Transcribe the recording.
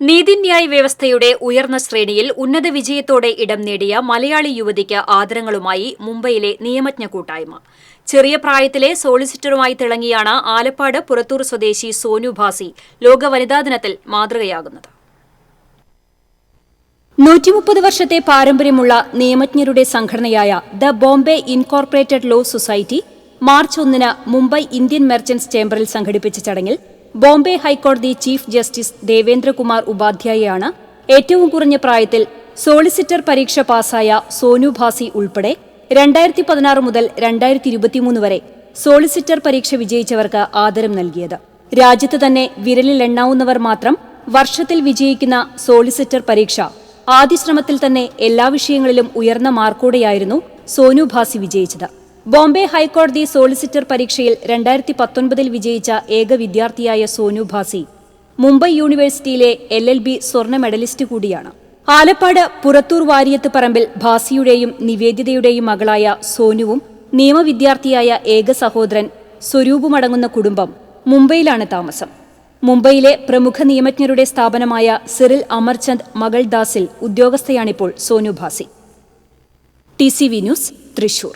നീതിന്യായ വ്യവസ്ഥയുടെ ഉയർന്ന ശ്രേണിയിൽ ഉന്നത വിജയത്തോടെ ഇടം നേടിയ മലയാളി യുവതിക്ക് ആദരങ്ങളുമായി മുംബൈയിലെ നിയമജ്ഞ കൂട്ടായ്മ. ചെറിയ പ്രായത്തിലെ സോളിസിറ്ററുമായി തിളങ്ങിയാണ് ആലപ്പാട് പുറത്തൂർ സ്വദേശി സോനു ഭാസി ലോക വനിതാ ദിനത്തിൽ മാതൃകയാകുന്നത്. നൂറ്റിമുപ്പത് വർഷത്തെ പാരമ്പര്യമുള്ള നിയമജ്ഞരുടെ സംഘടനയായ the Bombay incorporated law society March ഒന്നിന് മുംബൈ ഇന്ത്യൻ മെർച്ചന്റ്സ് ചേംബറിൽ സംഘടിപ്പിച്ച ചടങ്ങിൽ ബോംബെ ഹൈക്കോടതി ചീഫ് ജസ്റ്റിസ് ദേവേന്ദ്രകുമാർ ഉപാധ്യായയാണ് ഏറ്റവും കുറഞ്ഞ പ്രായത്തിൽ സോളിസിറ്റർ പരീക്ഷ പാസായ സോനു ഭാസി ഉൾപ്പെടെ രണ്ടായിരത്തി പതിനാറ് മുതൽ രണ്ടായിരത്തി ഇരുപത്തിമൂന്ന് വരെ സോളിസിറ്റർ പരീക്ഷ വിജയിച്ചവർക്ക് ആദരം നൽകിയത്. രാജ്യത്ത് തന്നെ വിരലിൽ എണ്ണാവുന്നവർ മാത്രം വർഷത്തിൽ വിജയിക്കുന്ന സോളിസിറ്റർ പരീക്ഷ ആദ്യ ശ്രമത്തിൽ തന്നെ എല്ലാ വിഷയങ്ങളിലും ഉയർന്ന മാർക്കോടെയായിരുന്നു സോനു ഭാസി വിജയിച്ചത്. ബോംബെ ഹൈക്കോടതി സോളിസിറ്റർ പരീക്ഷയിൽ രണ്ടായിരത്തി പത്തൊൻപതിൽ വിജയിച്ച ഏക വിദ്യാർത്ഥിയായ സോനു ഭാസി മുംബൈ യൂണിവേഴ്സിറ്റിയിലെ എൽ എൽ ബി സ്വർണ മെഡലിസ്റ്റ് കൂടിയാണ്. ആലപ്പാട് പുറത്തൂർ വാരിയത്ത് പറമ്പിൽ ഭാസിയുടെയും നിവേദിതയുടെയും മകളായ സോനുവും നിയമവിദ്യാർത്ഥിയായ ഏക സഹോദരൻ സ്വരൂപുമടങ്ങുന്ന കുടുംബം മുംബൈയിലാണ് താമസം. മുംബൈയിലെ പ്രമുഖ നിയമജ്ഞരുടെ സ്ഥാപനമായ സിറിൽ അമർചന്ദ് മകൾ ദാസിൽ ഉദ്യോഗസ്ഥയാണിപ്പോൾ Sonu Bhasi. T C V news Thrissur.